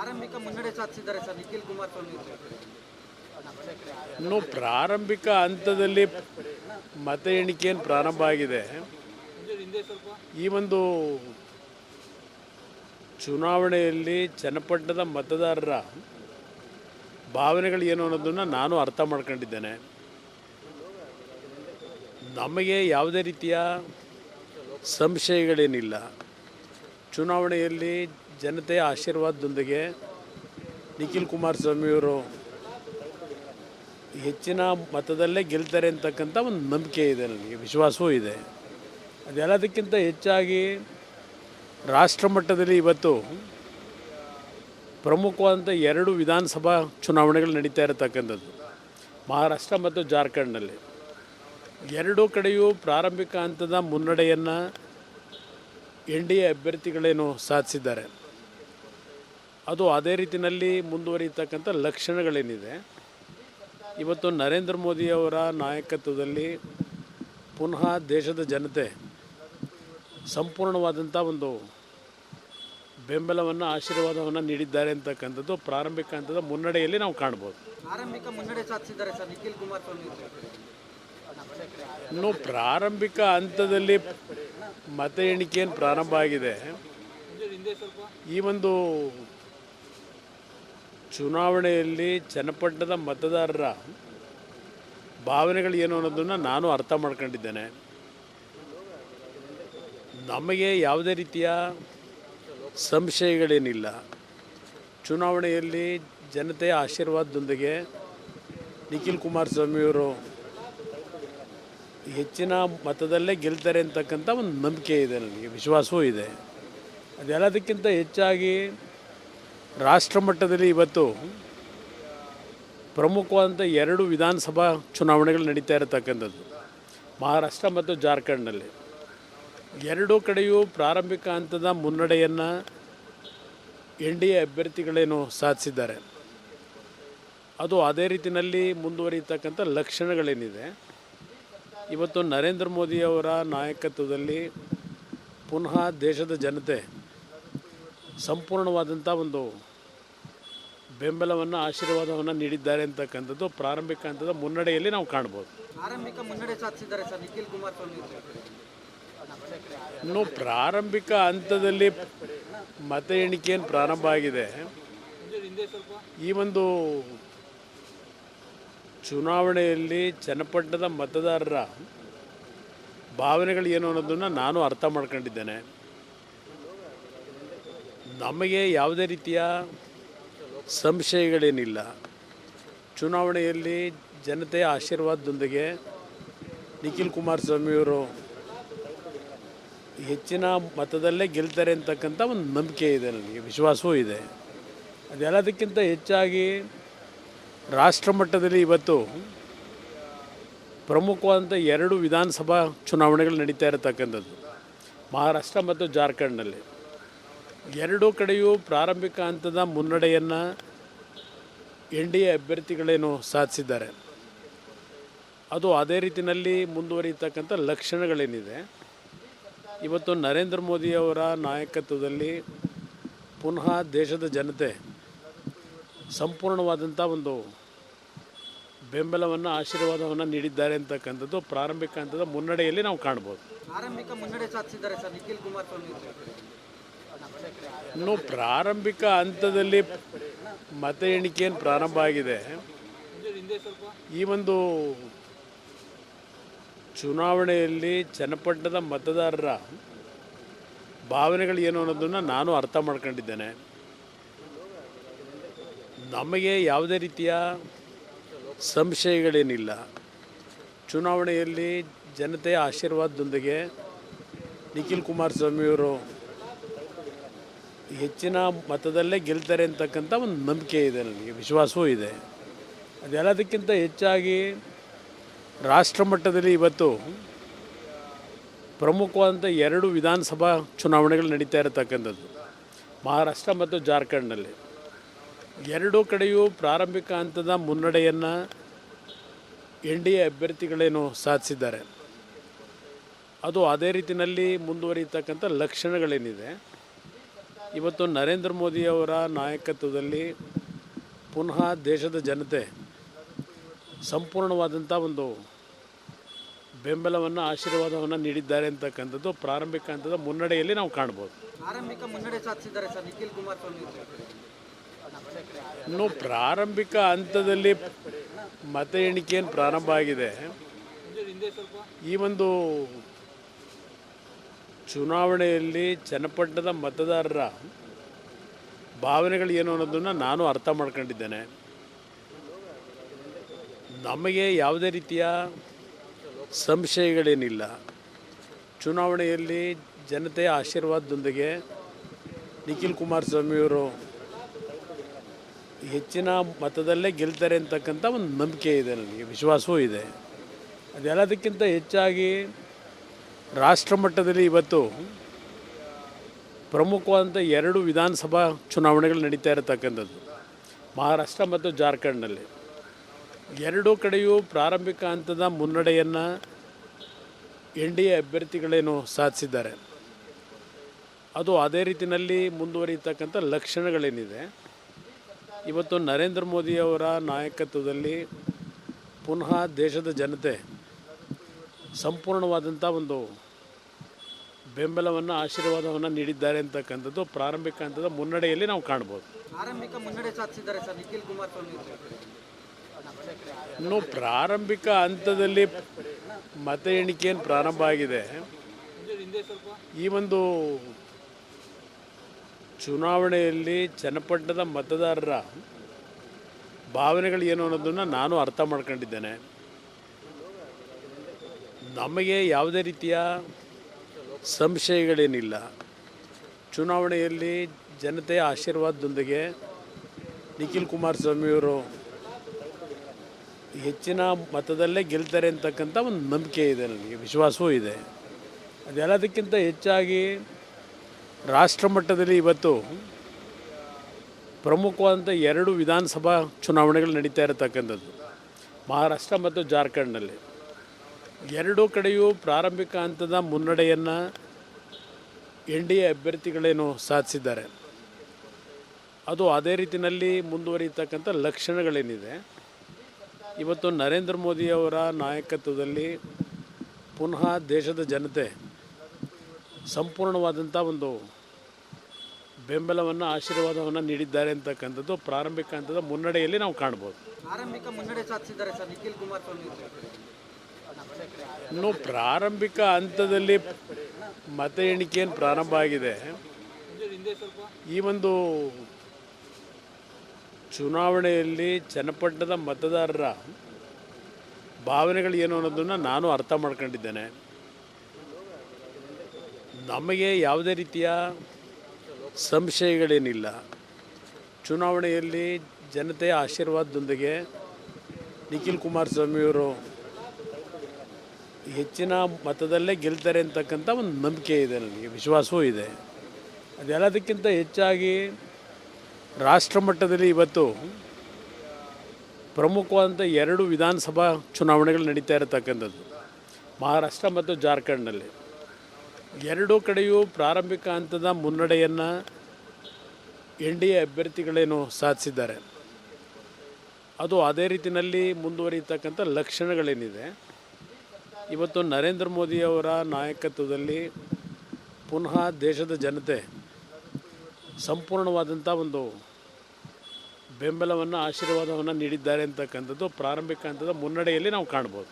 ಆರಂಭಿಕ ಮುನ್ನಡೆ ಸಾಧಿಸಿದ್ದಾರೆ ಸರ್, ನಿಖಿಲ್ ಕುಮಾರಸ್ವಾಮಿ ಇನ್ನು ಪ್ರಾರಂಭಿಕ ಹಂತದಲ್ಲಿ ಮತ ಎಣಿಕೆ ಏನು ಪ್ರಾರಂಭ ಆಗಿದೆ. ಈ ಒಂದು ಚುನಾವಣೆಯಲ್ಲಿ ಚನ್ನಪಟ್ಟಣದ ಮತದಾರರ ಭಾವನೆಗಳು ಏನು ಅನ್ನೋದನ್ನು ನಾನು ಅರ್ಥ ಮಾಡ್ಕೊಂಡಿದ್ದೇನೆ. ನಮಗೆ ಯಾವುದೇ ರೀತಿಯ ಸಂಶಯಗಳೇನಿಲ್ಲ. ಚುನಾವಣೆಯಲ್ಲಿ ಜನತೆಯ ಆಶೀರ್ವಾದದೊಂದಿಗೆ ನಿಖಿಲ್ ಕುಮಾರಸ್ವಾಮಿಯವರು ಹೆಚ್ಚಿನ ಮತದಲ್ಲೇ ಗೆಲ್ತಾರೆ ಅಂತಕ್ಕಂಥ ಒಂದು ನಂಬಿಕೆ ಇದೆ ನನಗೆ, ವಿಶ್ವಾಸವೂ ಇದೆ. ಅದೆಲ್ಲದಕ್ಕಿಂತ ಹೆಚ್ಚಾಗಿ ರಾಷ್ಟ್ರ ಮಟ್ಟದಲ್ಲಿ ಇವತ್ತು ಪ್ರಮುಖವಾದಂಥ ಎರಡು ವಿಧಾನಸಭಾ ಚುನಾವಣೆಗಳು ನಡೀತಾ ಇರತಕ್ಕಂಥದ್ದು. ಮಹಾರಾಷ್ಟ್ರ ಮತ್ತು ಜಾರ್ಖಂಡ್ನಲ್ಲಿ. ಎರಡೂ ಕಡೆಯೂ ಪ್ರಾರಂಭಿಕ ಹಂತದ ಮುನ್ನಡೆಯನ್ನು ಎನ್ ಡಿ ಎ ಅಭ್ಯರ್ಥಿಗಳೇನು ಸಾಧಿಸಿದ್ದಾರೆ. ಅದು ಅದೇ ರೀತಿಯಲ್ಲಿ ಮುಂದುವರಿಯತಕ್ಕಂಥ ಲಕ್ಷಣಗಳೇನಿದೆ. ಇವತ್ತು ನರೇಂದ್ರ ಮೋದಿಯವರ ನಾಯಕತ್ವದಲ್ಲಿ ಪುನಃ ದೇಶದ ಜನತೆ ಸಂಪೂರ್ಣವಾದಂಥ ಒಂದು ಬೆಂಬಲವನ್ನು ಆಶೀರ್ವಾದವನ್ನು ನೀಡಿದ್ದಾರೆ ಅಂತಕ್ಕಂಥದ್ದು ಪ್ರಾರಂಭಿಕ ಹಂತದ ಮುನ್ನಡೆಯಲ್ಲಿ ನಾವು ಕಾಣ್ಬೋದು. ಆರಂಭಿಕ ಮುನ್ನಡೆ ಸಾಧಿಸಿದ್ದಾರೆ ಸರ್ ನಿಖಿಲ್ ಕುಮಾರಸ್ವಾಮಿ ಇನ್ನು ಪ್ರಾರಂಭಿಕ ಹಂತದಲ್ಲಿ ಮತ ಎಣಿಕೆ ಏನು ಪ್ರಾರಂಭ ಆಗಿದೆ. ಈ ಒಂದು ಚುನಾವಣೆಯಲ್ಲಿ ಚನ್ನಪಟ್ಟಣದ ಮತದಾರರ ಭಾವನೆಗಳು ಏನು ಅನ್ನೋದನ್ನು ನಾನು ಅರ್ಥ ಮಾಡ್ಕೊಂಡಿದ್ದೇನೆ. ನಮಗೆ ಯಾವುದೇ ರೀತಿಯ ಸಂಶಯಗಳೇನಿಲ್ಲ. ಚುನಾವಣೆಯಲ್ಲಿ ಜನತೆಯ ಆಶೀರ್ವಾದದೊಂದಿಗೆ ನಿಖಿಲ್ ಕುಮಾರಸ್ವಾಮಿಯವರು ಹೆಚ್ಚಿನ ಮತದಲ್ಲೇ ಗೆಲ್ತಾರೆ ಅಂತಕ್ಕಂಥ ಒಂದು ನಂಬಿಕೆ ಇದೆ ನನಗೆ, ವಿಶ್ವಾಸವೂ ಇದೆ. ಅದೆಲ್ಲದಕ್ಕಿಂತ ಹೆಚ್ಚಾಗಿ ರಾಷ್ಟ್ರ ಮಟ್ಟದಲ್ಲಿ ಇವತ್ತು ಪ್ರಮುಖವಾದಂಥ ಎರಡು ವಿಧಾನಸಭಾ ಚುನಾವಣೆಗಳು ನಡೀತಾ ಇರತಕ್ಕಂಥದ್ದು. ಮಹಾರಾಷ್ಟ್ರ ಮತ್ತು ಜಾರ್ಖಂಡ್ನಲ್ಲಿ. ಎರಡೂ ಕಡೆಯೂ ಪ್ರಾರಂಭಿಕ ಹಂತದ ಮುನ್ನಡೆಯನ್ನು ಎನ್ ಡಿ ಎ ಅಭ್ಯರ್ಥಿಗಳೇನು ಸಾಧಿಸಿದ್ದಾರೆ. ಅದು ಅದೇ ರೀತಿಯಲ್ಲಿ ಮುಂದುವರಿಯತಕ್ಕಂಥ ಲಕ್ಷಣಗಳೇನಿದೆ. ಇವತ್ತು ನರೇಂದ್ರ ಮೋದಿಯವರ ನಾಯಕತ್ವದಲ್ಲಿ ಪುನಃ ದೇಶದ ಜನತೆ ಸಂಪೂರ್ಣವಾದಂಥ ಒಂದು ಬೆಂಬಲವನ್ನು ಆಶೀರ್ವಾದವನ್ನು ನೀಡಿದ್ದಾರೆ ಅಂತಕ್ಕಂಥದ್ದು ಪ್ರಾರಂಭಿಕ ಹಂತದ ಮುನ್ನಡೆಯಲ್ಲಿ ನಾವು ಕಾಣ್ಬೋದು. ಆರಂಭಿಕ ಮುನ್ನಡೆ ಸಾಧಿಸಿದ್ದಾರೆ ಸರ್ ನಿಖಿಲ್ ಕುಮಾರಸ್ವಾಮಿ ಇನ್ನು ಪ್ರಾರಂಭಿಕ ಹಂತದಲ್ಲಿ ಮತ ಎಣಿಕೆ ಏನು ಪ್ರಾರಂಭ ಆಗಿದೆ. ಈ ಒಂದು ಚುನಾವಣೆಯಲ್ಲಿ ಚನ್ನಪಟ್ಟಣದ ಮತದಾರರ ಭಾವನೆಗಳು ಏನು ಅನ್ನೋದನ್ನು ನಾನು ಅರ್ಥ ಮಾಡ್ಕೊಂಡಿದ್ದೇನೆ. ನಮಗೆ ಯಾವುದೇ ರೀತಿಯ ಸಂಶಯಗಳೇನಿಲ್ಲ. ಚುನಾವಣೆಯಲ್ಲಿ ಜನತೆಯ ಆಶೀರ್ವಾದದೊಂದಿಗೆ ನಿಖಿಲ್ ಕುಮಾರಸ್ವಾಮಿಯವರು ಹೆಚ್ಚಿನ ಮತದಲ್ಲೇ ಗೆಲ್ತಾರೆ ಅಂತಕ್ಕಂಥ ಒಂದು ನಂಬಿಕೆ ಇದೆ ನನಗೆ, ವಿಶ್ವಾಸವೂ ಇದೆ. ಅದೆಲ್ಲದಕ್ಕಿಂತ ಹೆಚ್ಚಾಗಿ ರಾಷ್ಟ್ರ ಮಟ್ಟದಲ್ಲಿ ಇವತ್ತು ಪ್ರಮುಖವಾದಂಥ ಎರಡು ವಿಧಾನಸಭಾ ಚುನಾವಣೆಗಳು ನಡೀತಾ ಇರತಕ್ಕಂಥದ್ದು. ಮಹಾರಾಷ್ಟ್ರ ಮತ್ತು ಜಾರ್ಖಂಡ್ನಲ್ಲಿ. ಎರಡೂ ಕಡೆಯೂ ಪ್ರಾರಂಭಿಕ ಹಂತದ ಮುನ್ನಡೆಯನ್ನು ಎನ್ ಡಿ ಎ ಅಭ್ಯರ್ಥಿಗಳೇನು ಸಾಧಿಸಿದ್ದಾರೆ. ಅದು ಅದೇ ರೀತಿಯಲ್ಲಿ ಮುಂದುವರಿಯತಕ್ಕಂಥ ಲಕ್ಷಣಗಳೇನಿದೆ. ಇವತ್ತು ನರೇಂದ್ರ ಮೋದಿಯವರ ನಾಯಕತ್ವದಲ್ಲಿ ಪುನಃ ದೇಶದ ಜನತೆ ಸಂಪೂರ್ಣವಾದಂಥ ಒಂದು ಬೆಂಬಲವನ್ನು, ಆಶೀರ್ವಾದವನ್ನು ನೀಡಿದ್ದಾರೆ ಅಂತಕ್ಕಂಥದ್ದು ಪ್ರಾರಂಭಿಕ ಹಂತದ ಮುನ್ನಡೆಯಲ್ಲಿ ನಾವು ಕಾಣ್ಬೋದು. ಆರಂಭಿಕ ಮುನ್ನಡೆ ಸಾಧಿಸಿದ್ದಾರೆ ಸರ್, ನಿಖಿಲ್ ಇನ್ನು ಪ್ರಾರಂಭಿಕ ಹಂತದಲ್ಲಿ ಮತ ಎಣಿಕೆ ಏನು ಪ್ರಾರಂಭ ಆಗಿದೆ. ಈ ಒಂದು ಚುನಾವಣೆಯಲ್ಲಿ ಚನ್ನಪಟ್ಟಣದ ಮತದಾರರ ಭಾವನೆಗಳು ಏನು ಅನ್ನೋದನ್ನು ನಾನು ಅರ್ಥ ಮಾಡ್ಕೊಂಡಿದ್ದೇನೆ. ನಮಗೆ ಯಾವುದೇ ರೀತಿಯ ಸಂಶಯಗಳೇನಿಲ್ಲ. ಚುನಾವಣೆಯಲ್ಲಿ ಜನತೆಯ ಆಶೀರ್ವಾದದೊಂದಿಗೆ ನಿಖಿಲ್ ಕುಮಾರಸ್ವಾಮಿಯವರು ಹೆಚ್ಚಿನ ಮತದಲ್ಲೇ ಗೆಲ್ತಾರೆ ಅಂತಕ್ಕಂಥ ಒಂದು ನಂಬಿಕೆ ಇದೆ ನನಗೆ, ವಿಶ್ವಾಸವೂ ಇದೆ. ಅದೆಲ್ಲದಕ್ಕಿಂತ ಹೆಚ್ಚಾಗಿ ರಾಷ್ಟ್ರ ಮಟ್ಟದಲ್ಲಿ ಇವತ್ತು ಪ್ರಮುಖವಾದಂಥ ಎರಡು ವಿಧಾನಸಭಾ ಚುನಾವಣೆಗಳು ನಡೀತಾ ಇರತಕ್ಕಂಥದ್ದು. ಮಹಾರಾಷ್ಟ್ರ ಮತ್ತು ಜಾರ್ಖಂಡ್ನಲ್ಲಿ. ಎರಡೂ ಕಡೆಯೂ ಪ್ರಾರಂಭಿಕ ಹಂತದ ಮುನ್ನಡೆಯನ್ನು ಎನ್ ಡಿ ಎ ಅಭ್ಯರ್ಥಿಗಳೇನು ಸಾಧಿಸಿದ್ದಾರೆ. ಅದು ಅದೇ ರೀತಿಯಲ್ಲಿ ಮುಂದುವರಿಯತಕ್ಕಂಥ ಲಕ್ಷಣಗಳೇನಿದೆ. ಇವತ್ತು ನರೇಂದ್ರ ಮೋದಿಯವರ ನಾಯಕತ್ವದಲ್ಲಿ ಪುನಃ ದೇಶದ ಜನತೆ ಸಂಪೂರ್ಣವಾದಂಥ ಒಂದು ಬೆಂಬಲವನ್ನು ಆಶೀರ್ವಾದವನ್ನು ನೀಡಿದ್ದಾರೆ ಅಂತಕ್ಕಂಥದ್ದು ಪ್ರಾರಂಭಿಕ ಹಂತದ ಮುನ್ನಡೆಯಲ್ಲಿ ನಾವು ಕಾಣ್ಬೋದು. ಆರಂಭಿಕ ಮುನ್ನಡೆ ಸಾಧಿಸಿದ್ದಾರೆ ಸರ್ ನಿಖಿಲ್ ಕುಮಾರಸ್ವಾಮಿ ಅವರು. ಇನ್ನು ಪ್ರಾರಂಭಿಕ ಹಂತದಲ್ಲಿ ಮತ ಎಣಿಕೆಯನ್ನು ಪ್ರಾರಂಭ ಆಗಿದೆ. ಈ ಒಂದು ಚುನಾವಣೆಯಲ್ಲಿ ಚನ್ನಪಟ್ಟಣದ ಮತದಾರರ ಭಾವನೆಗಳು ಏನು ಅನ್ನೋದನ್ನು ನಾನು ಅರ್ಥ ಮಾಡ್ಕೊಂಡಿದ್ದೇನೆ. ನಮಗೆ ಯಾವುದೇ ರೀತಿಯ ಸಂಶಯಗಳೇನಿಲ್ಲ. ಚುನಾವಣೆಯಲ್ಲಿ ಜನತೆಯ ಆಶೀರ್ವಾದದೊಂದಿಗೆ ನಿಖಿಲ್ ಕುಮಾರಸ್ವಾಮಿಯವರು ಹೆಚ್ಚಿನ ಮತದಲ್ಲೇ ಗೆಲ್ತಾರೆ ಅಂತಕ್ಕಂಥ ಒಂದು ನಂಬಿಕೆ ಇದೆ ನನಗೆ, ವಿಶ್ವಾಸವೂ ಇದೆ. ಅದೆಲ್ಲದಕ್ಕಿಂತ ಹೆಚ್ಚಾಗಿ ರಾಷ್ಟ್ರ ಮಟ್ಟದಲ್ಲಿ ಇವತ್ತು ಪ್ರಮುಖವಾದಂಥ ಎರಡು ವಿಧಾನಸಭಾ ಚುನಾವಣೆಗಳು ನಡೀತಾ ಇರತಕ್ಕಂಥದ್ದು. ಮಹಾರಾಷ್ಟ್ರ ಮತ್ತು ಜಾರ್ಖಂಡ್ನಲ್ಲಿ. ಎರಡೂ ಕಡೆಯೂ ಪ್ರಾರಂಭಿಕ ಹಂತದ ಮುನ್ನಡೆಯನ್ನು ಎನ್ ಡಿ ಎ ಅಭ್ಯರ್ಥಿಗಳೇನು ಸಾಧಿಸಿದ್ದಾರೆ. ಅದು ಅದೇ ರೀತಿಯಲ್ಲಿ ಮುಂದುವರಿಯತಕ್ಕಂಥ ಲಕ್ಷಣಗಳೇನಿದೆ. ಇವತ್ತು ನರೇಂದ್ರ ಮೋದಿಯವರ ನಾಯಕತ್ವದಲ್ಲಿ ಪುನಃ ದೇಶದ ಜನತೆ ಸಂಪೂರ್ಣವಾದಂಥ ಒಂದು ಬೆಂಬಲವನ್ನು ಆಶೀರ್ವಾದವನ್ನು ನೀಡಿದ್ದಾರೆ ಅಂತಕ್ಕಂಥದ್ದು ಪ್ರಾರಂಭಿಕ ಹಂತದ ಮುನ್ನಡೆಯಲ್ಲಿ ನಾವು ಕಾಣ್ಬೋದು. ಆರಂಭಿಕ ಮುನ್ನಡೆ ಸಾಧಿಸಿದ್ದಾರೆ ಸರ್ ನಿಖಿಲ್ ಕುಮಾರಸ್ವಾಮಿ ಅವರು. ಇನ್ನು ಪ್ರಾರಂಭಿಕ ಹಂತದಲ್ಲಿ ಮತ ಏನು ಪ್ರಾರಂಭ ಆಗಿದೆ. ಈ ಒಂದು ಚುನಾವಣೆಯಲ್ಲಿ ಚನ್ನಪಟ್ಟಣದ ಮತದಾರರ ಭಾವನೆಗಳು ಏನು ಅನ್ನೋದನ್ನು ನಾನು ಅರ್ಥ ಮಾಡ್ಕೊಂಡಿದ್ದೇನೆ. ನಮಗೆ ಯಾವುದೇ ರೀತಿಯ ಸಂಶಯಗಳೇನಿಲ್ಲ. ಚುನಾವಣೆಯಲ್ಲಿ ಜನತೆಯ ಆಶೀರ್ವಾದದೊಂದಿಗೆ ನಿಖಿಲ್ ಕುಮಾರಸ್ವಾಮಿಯವರು ಹೆಚ್ಚಿನ ಮತದಲ್ಲೇ ಗೆಲ್ತಾರೆ ಅಂತಕ್ಕಂಥ ಒಂದು ನಂಬಿಕೆ ಇದೆ ನನಗೆ, ವಿಶ್ವಾಸವೂ ಇದೆ. ಅದೆಲ್ಲದಕ್ಕಿಂತ ಹೆಚ್ಚಾಗಿ ರಾಷ್ಟ್ರ ಮಟ್ಟದಲ್ಲಿ ಇವತ್ತು ಪ್ರಮುಖವಾದಂಥ ಎರಡು ವಿಧಾನಸಭಾ ಚುನಾವಣೆಗಳು ನಡೀತಾ ಇರತಕ್ಕಂಥದ್ದು. ಮಹಾರಾಷ್ಟ್ರ ಮತ್ತು ಜಾರ್ಖಂಡ್ನಲ್ಲಿ. ಎರಡೂ ಕಡೆಯೂ ಪ್ರಾರಂಭಿಕ ಹಂತದ ಮುನ್ನಡೆಯನ್ನು ಎನ್ ಡಿ ಎ ಅಭ್ಯರ್ಥಿಗಳೇನು ಸಾಧಿಸಿದ್ದಾರೆ. ಅದು ಅದೇ ರೀತಿಯಲ್ಲಿ ಮುಂದುವರಿಯತಕ್ಕಂಥ ಲಕ್ಷಣಗಳೇನಿದೆ. ಇವತ್ತು ನರೇಂದ್ರ ಮೋದಿಯವರ ನಾಯಕತ್ವದಲ್ಲಿ ಪುನಃ ದೇಶದ ಜನತೆ ಸಂಪೂರ್ಣವಾದಂಥ ಒಂದು ಬೆಂಬಲವನ್ನು, ಆಶೀರ್ವಾದವನ್ನು ನೀಡಿದ್ದಾರೆ ಅಂತಕ್ಕಂಥದ್ದು ಪ್ರಾರಂಭಿಕ ಹಂತದ ಮುನ್ನಡೆಯಲ್ಲಿ ನಾವು ಕಾಣ್ಬೋದು. ಇನ್ನು ಪ್ರಾರಂಭಿಕ ಹಂತದಲ್ಲಿ ಮತ ಏನು ಪ್ರಾರಂಭ ಆಗಿದೆ. ಈ ಒಂದು ಚುನಾವಣೆಯಲ್ಲಿ ಚನ್ನಪಟ್ಟಣದ ಮತದಾರರ ಭಾವನೆಗಳು ಏನು ಅನ್ನೋದನ್ನು ನಾನು ಅರ್ಥ ಮಾಡ್ಕೊಂಡಿದ್ದೇನೆ. ನಮಗೆ ಯಾವುದೇ ರೀತಿಯ ಸಂಶಯಗಳೇನಿಲ್ಲ. ಚುನಾವಣೆಯಲ್ಲಿ ಜನತೆಯ ಆಶೀರ್ವಾದದೊಂದಿಗೆ ನಿಖಿಲ್ ಕುಮಾರಸ್ವಾಮಿಯವರು ಹೆಚ್ಚಿನ ಮತದಲ್ಲೇ ಗೆಲ್ತಾರೆ ಅಂತಕ್ಕಂಥ ಒಂದು ನಂಬಿಕೆ ಇದೆ ನನಗೆ, ವಿಶ್ವಾಸವೂ ಇದೆ. ಅದೆಲ್ಲದಕ್ಕಿಂತ ಹೆಚ್ಚಾಗಿ ರಾಷ್ಟ್ರ ಮಟ್ಟದಲ್ಲಿ ಇವತ್ತು ಪ್ರಮುಖವಾದಂಥ ಎರಡು ವಿಧಾನಸಭಾ ಚುನಾವಣೆಗಳು ನಡೀತಾ ಇರತಕ್ಕಂಥದ್ದು. ಮಹಾರಾಷ್ಟ್ರ ಮತ್ತು ಜಾರ್ಖಂಡ್ನಲ್ಲಿ. ಎರಡೂ ಕಡೆಯೂ ಪ್ರಾರಂಭಿಕ ಹಂತದ ಮುನ್ನಡೆಯನ್ನು ಎನ್ ಡಿ ಎ ಅಭ್ಯರ್ಥಿಗಳೇನು ಸಾಧಿಸಿದ್ದಾರೆ. ಅದು ಅದೇ ರೀತಿಯಲ್ಲಿ ಮುಂದುವರಿಯತಕ್ಕಂಥ ಲಕ್ಷಣಗಳೇನಿದೆ. ಇವತ್ತು ನರೇಂದ್ರ ಮೋದಿಯವರ ನಾಯಕತ್ವದಲ್ಲಿ ಪುನಃ ದೇಶದ ಜನತೆ ಸಂಪೂರ್ಣವಾದಂಥ ಒಂದು ಬೆಂಬಲವನ್ನು, ಆಶೀರ್ವಾದವನ್ನು ನೀಡಿದ್ದಾರೆ ಅಂತಕ್ಕಂಥದ್ದು ಪ್ರಾರಂಭಿಕ ಹಂತದ ಮುನ್ನಡೆಯಲ್ಲಿ ನಾವು ಕಾಣ್ಬೋದು.